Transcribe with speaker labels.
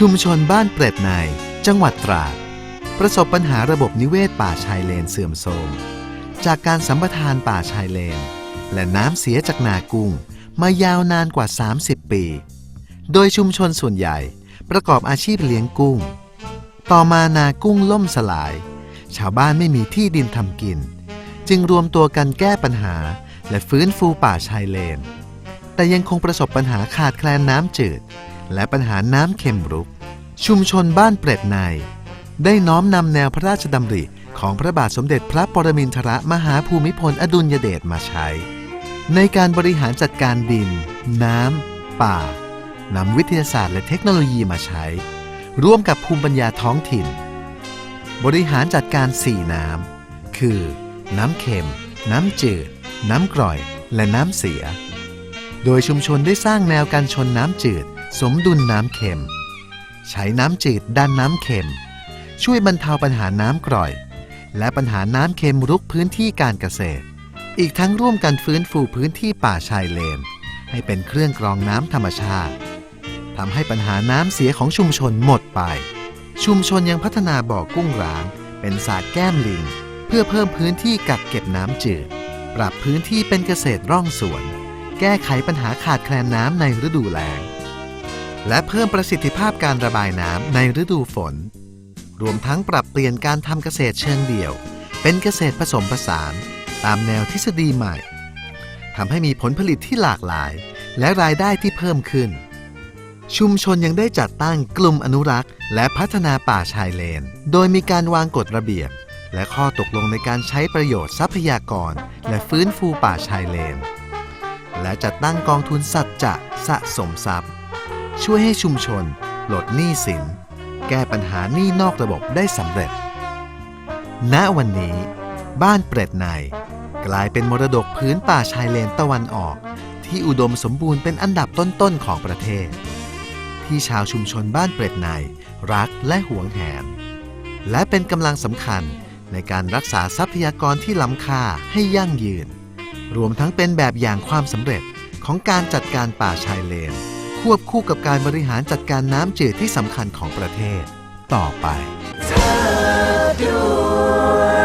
Speaker 1: ชุมชนบ้านเปรตใน จังหวัดตราด ประสบปัญหาระบบนิเวศป่าชายเลนเสื่อมโทรมจากการสัมปทานป่าชายเลน และน้ำเสียจากนากุ้งมายาวนานกว่า 30 ปี โดยชุมชนส่วนใหญ่ประกอบอาชีพเลี้ยงกุ้ง ต่อมานากุ้งล่มสลาย ชาวบ้านไม่มีที่ดินทำกิน จึงรวมตัวกันแก้ปัญหาและฟื้นฟูป่าชายเลน แต่ยังคงประสบปัญหาขาดแคลนน้ำจืด และปัญหาน้ำเค็มรุก ชุมชนบ้านเปรตใน ได้น้อมนำแนวพระราชดำริของพระบาทสมเด็จพระปรมินทรมหาภูมิพลอดุลยเดชมาใช้ ในการบริหารจัดการดิน น้ำ ป่านำวิทยาศาสตร์และเทคโนโลยีมาใช้ ร่วมกับภูมิปัญญาท้องถิ่น บริหารจัดการสี่น้ำ คือ น้ำเค็ม น้ำจืด น้ำกร่อย และน้ำเสีย โดยชุมชนได้สร้างแนวกันชนน้ำจืด สมดุลน้ำเค็ม ใช้น้ำจืดดันน้ำเค็ม ช่วยบรรเทาปัญหาน้ำกร่อย และปัญหาน้ำเค็มรุกพื้นที่การเกษตร อีกทั้งร่วมกันฟื้นฟูพื้นที่ป่าชายเลน ให้เป็นเครื่องกรองน้ำธรรมชาติทำให้ปัญหาน้ำเสียของชุมชนหมดไป ชุมชนยังพัฒนาบ่อกุ้งร้าง เป็นสระแก้มลิง เพื่อเพิ่มพื้นที่กักเก็บน้ำจืด ปรับพื้นที่เป็นเกษตรร่องสวน แก้ไขปัญหาขาดแคลนน้ำในฤดูแล้ง และเพิ่มประสิทธิภาพการระบายน้ำในฤดูฝน รวมทั้งปรับเปลี่ยนการทำเกษตรเชิงเดี่ยว เป็นเกษตรผสมผสาน ตามแนวทฤษฎีใหม่ทำให้มีผลผลิตที่หลากหลาย และรายได้ที่เพิ่มขึ้น ชุมชนยังได้จัดตั้งกลุ่มอนุรักษ์ และพัฒนาป่าชายเลน โดยมีการวางกฎระเบียบ และข้อตกลงในการใช้ประโยชน์ทรัพยากร และฟื้นฟูป่าชายเลน และจัดตั้งกองทุนสัจจะสะสมทรัพย์ ช่วยให้ชุมชนลดหนี้สิน แก้ปัญหาหนี้นอกระบบได้สำเร็จ ณวันนี้ บ้านเปรตในกลายเป็นมรดกพื้นป่าชายเลนตะวันออก ที่อุดมสมบูรณ์เป็นอันดับต้นๆของประเทศ ที่ชาวชุมชนบ้านเปรตในรักและหวงแหน และเป็นกำลังสำคัญในการรักษาทรัพยากรที่ล้ำค่าให้ยั่งยืน รวมทั้งเป็นแบบอย่างความสำเร็จของการจัดการป่าชายเลน วบคู่กับการบริหารจัดการน้ำจืดที่สำคัญของประเทศ ต่อไป
Speaker 2: ด้วย